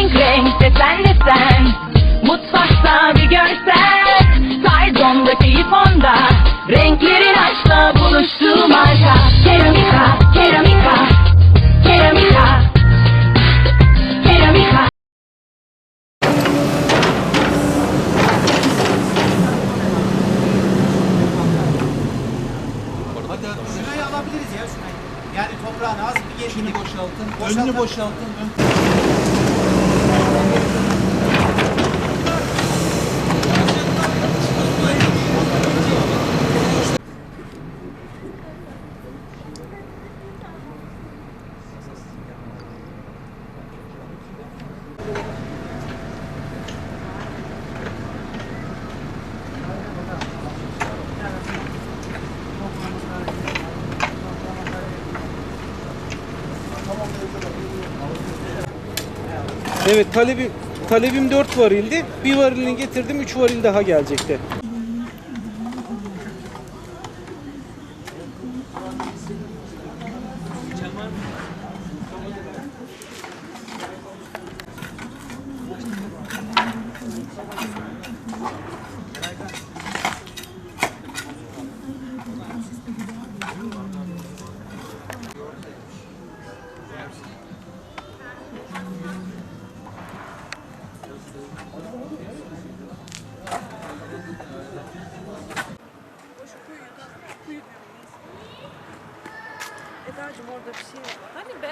Renk renk desen desen Mutfakta bir görsen Sardon'da keyif onda Renklerin aşkla buluştuğu marka Keramika, keramika Keramika Keramika Şurayı alabiliriz ya şurayı. Yani toprağın az bir geri Şunu gidip- boşaltın. Boşaltın. Önünü boşaltın. Evet talebim talebim 4 varildi. Bir varilini getirdim 3 varil daha gelecekti. Eda'cığım orada bir şey var. Hani be?